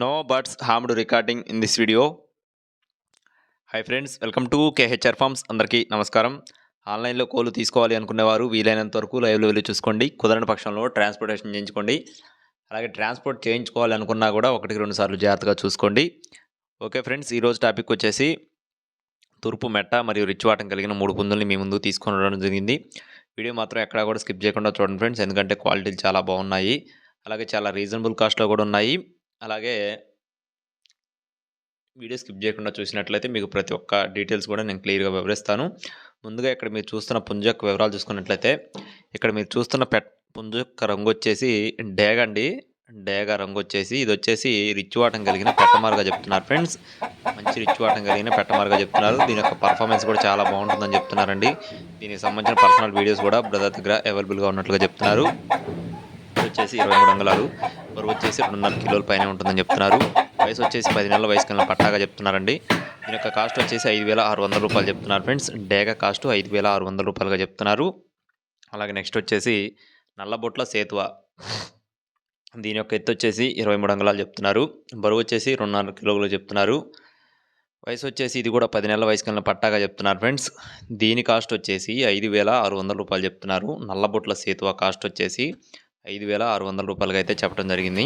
No birds harmed recording in this video hi friends welcome to KHR farms అందరికీ నమస్కారం. ఆన్లైన్లో కోళ్ళు తీసుకోవాలి అనుకునేవారు వీలైనంత వరకు లైవ్లో వెళ్ళి చూసుకోండి. కుదరని పక్షంలో ట్రాన్స్పోర్టేషన్ చేయించుకోండి. అలాగే ట్రాన్స్పోర్ట్ చేయించుకోవాలి అనుకున్నా కూడా ఒకటికి రెండు సార్లు జాగ్రత్తగా చూసుకోండి. ఓకే ఫ్రెండ్స్ ఈరోజు టాపిక్ వచ్చేసి తూర్పు మెట్ట మరియు రిచ్ వాటం కలిగిన మూడు పుందుల్ని మీ ముందు తీసుకొని రావడం జరిగింది. వీడియో మాత్రం ఎక్కడా కూడా స్కిప్ చేయకుండా చూడండి ఫ్రెండ్స్ ఎందుకంటే క్వాలిటీలు చాలా బాగున్నాయి. అలాగే చాలా రీజనబుల్ కాస్ట్లో కూడా ఉన్నాయి. అలాగే వీడియో స్కిప్ చేయకుండా చూసినట్లయితే మీకు ప్రతి ఒక్క డీటెయిల్స్ కూడా నేను క్లియర్గా వివరిస్తాను. ముందుగా ఇక్కడ మీరు చూస్తున్న పుంజు యొక్క వివరాలు చూసుకున్నట్లయితే ఇక్కడ మీరు చూస్తున్న పెట్ పుంజొక్క రంగు వచ్చేసి డేగ అండి. డేగ రంగు వచ్చేసి ఇది వచ్చేసి రిచ్ వాటం కలిగిన పెట్టమారుగా చెప్తున్నారు ఫ్రెండ్స్. మంచి రిచ్ వాటం కలిగిన పెట్టమారుగా చెప్తున్నారు. దీని యొక్క పర్ఫార్మెన్స్ కూడా చాలా బాగుంటుందని చెప్తున్నారండి. దీనికి సంబంధించిన పర్సనల్ వీడియోస్ కూడా బ్రదర్ దగ్గర అవైలబుల్గా ఉన్నట్లుగా చెప్తున్నారు. ఇది వచ్చేసి ఇరవై మూడు అంగుళాలు. బరువు వచ్చేసి రెండున్నర కిలోల పైన ఉంటుందని చెప్తున్నారు. వయసు వచ్చేసి పది నెలల వయసు కన్నా పట్టాగా చెప్తున్నారండి. దీని యొక్క కాస్ట్ వచ్చేసి ఐదు వేల ఆరు వందల రూపాయలు చెప్తున్నారు ఫ్రెండ్స్. డేగ కాస్ట్ ఐదు వేల ఆరు వందల రూపాయలుగా చెప్తున్నారు. అలాగే నెక్స్ట్ వచ్చేసి నల్లబొట్ల సేతువ. దీని యొక్క ఎత్తు వచ్చేసి ఇరవై మూడు అంగుళాలు చెప్తున్నారు. బరువు వచ్చేసి రెండున్నర కిలోలు చెప్తున్నారు. వయసు వచ్చేసి ఇది కూడా పది నెలల వయసు కన్నా పట్టాగా చెప్తున్నారు ఫ్రెండ్స్. దీని కాస్ట్ వచ్చేసి ఐదు వేల ఆరు వందల రూపాయలు చెప్తున్నారు. నల్లబొట్ల సేతువ కాస్ట్ వచ్చేసి ఐదు వేల ఆరు వందల రూపాయలకి అయితే చెప్పడం జరిగింది.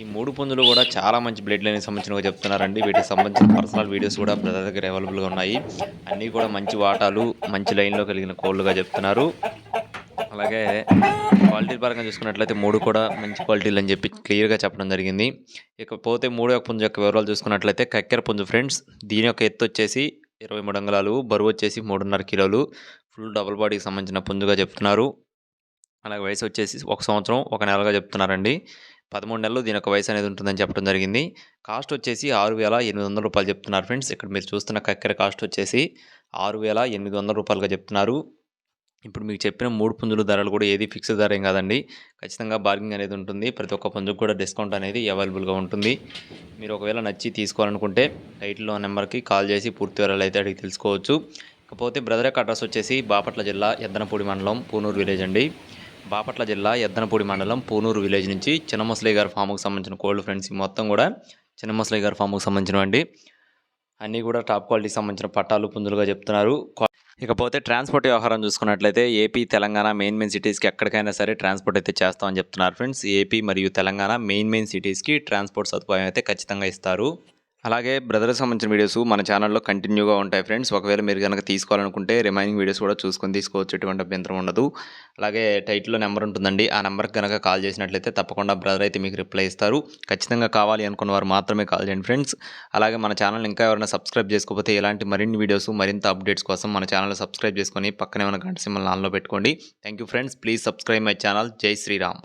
ఈ మూడు పుంజులు కూడా చాలా మంచి బ్లడ్ లైన్కి సంబంధించినవి చెప్తున్నారండి. వీటికి సంబంధించిన పర్సనల్ వీడియోస్ కూడా బ్రదర్ దగ్గర అవైలబుల్గా ఉన్నాయి. అన్నీ కూడా మంచి వాటాలు మంచి లైన్లో కలిగిన కోళ్ళుగా చెప్తున్నారు. అలాగే క్వాలిటీ పరంగా చూసుకున్నట్లయితే మూడు కూడా మంచి క్వాలిటీలు అని చెప్పి క్లియర్గా చెప్పడం జరిగింది. ఇకపోతే మూడు యొక్క పుంజు యొక్క వివరాలు చూసుకున్నట్లయితే కక్కెర పుంజు ఫ్రెండ్స్ దీని యొక్క ఎత్తు వచ్చేసి ఇరవై మూడు అంగుళాలు బరువు వచ్చేసి మూడున్నర కిలోలు ఫుల్ డబుల్ బాడీకి సంబంధించిన పుంజుగా చెప్తున్నారు. అలాగే వయసు వచ్చేసి ఒక సంవత్సరం ఒక నెలగా చెప్తున్నారండి. పదమూడు నెలలు దీని యొక్క వయసు అనేది ఉంటుందని చెప్పడం జరిగింది. కాస్ట్ వచ్చేసి ఆరు వేల ఎనిమిది వందల రూపాయలు చెప్తున్నారు ఫ్రెండ్స్. ఇక్కడ మీరు చూస్తున్న కక్కెర కాస్ట్ వచ్చేసి ఆరు వేల ఎనిమిది వందల రూపాయలుగా చెప్తున్నారు. ఇప్పుడు మీకు చెప్పిన మూడు పుంజుల ధరలు కూడా ఏది ఫిక్స్డ్ ధర ఏం కాదండి. ఖచ్చితంగా బార్గింగ్ అనేది ఉంటుంది. ప్రతి ఒక్క పుంజుకు కూడా డిస్కౌంట్ అనేది అవైలబుల్గా ఉంటుంది. మీరు ఒకవేళ నచ్చి తీసుకోవాలనుకుంటే టైటిల్లో నెంబర్కి కాల్ చేసి పూర్తి వివరాలు అయితే అడిగి తెలుసుకోవచ్చు. ఇకపోతే బ్రదర్ యొక్క అడ్రస్ వచ్చేసి బాపట్ల జిల్లా ఎద్దనపూడి మండలం పూనూరు విలేజ్ అండి. బాపట్ల జిల్లా ఎద్దనపూడి మండలం పూనూరు విలేజ్ నుంచి చిన్నముసలి గారి ఫామ్కు సంబంధించిన కోల్డ్ ఫ్రెండ్స్ మొత్తం కూడా చిన్నముసలి గారి ఫామ్కు సంబంధించినవండి అన్నీ కూడా టాప్ క్వాలిటీకి సంబంధించిన పట్టాలు పుంజులుగా చెప్తున్నారు. ఇకపోతే ట్రాన్స్పోర్ట్ వ్యవహారం చూసుకున్నట్లయితే ఏపీ తెలంగాణ మెయిన్ మెయిన్ సిటీస్కి ఎక్కడికైనా సరే ట్రాన్స్పోర్ట్ అయితే చేస్తామని చెప్తున్నారు ఫ్రెండ్స్ ఏపీ మరియు తెలంగాణ మెయిన్ మెయిన్ సిటీస్కి ట్రాన్స్పోర్ట్ సదుపాయం అయితే ఖచ్చితంగా ఇస్తారు. అలాగే బ్రదర్కి సంబంధించిన వీడియోస్ మన ఛానల్లో కంటిన్యూగా ఉంటాయి ఫ్రెండ్స్. ఒకవేళ మీరు కనుక తీసుకోవాలనుకుంటే రిమైనింగ్ వీడియోస్ కూడా చూసుకొని తీసుకోవచ్చు. ఎటువంటి అభ్యంతరం ఉండదు. అలాగే టైటిల్లో నెంబర్ ఉంటుందండి. ఆ నెంబర్కి కనుక కాల్ చేసినట్లయితే తప్పకుండా బ్రదర్ అయితే మీకు రిప్లై ఇస్తారు. ఖచ్చితంగా కావాలి అనుకున్న వారు మాత్రమే కాల్ చేయండి ఫ్రెండ్స్. అలాగే మన ఛానల్ ఇంకా ఎవరైనా సబ్స్క్రైబ్ చేసుకోకపోతే ఇలాంటి మరిన్ని వీడియోస్ మరింత అప్డేట్స్ కోసం మన ఛానల్ సబ్స్క్రైబ్ చేసుకొని పక్కనే ఉన్న గంట సింహల్ ఆన్లో పెట్టుకోండి. Thank you friends. Please subscribe my channel. జై శ్రీరామ్.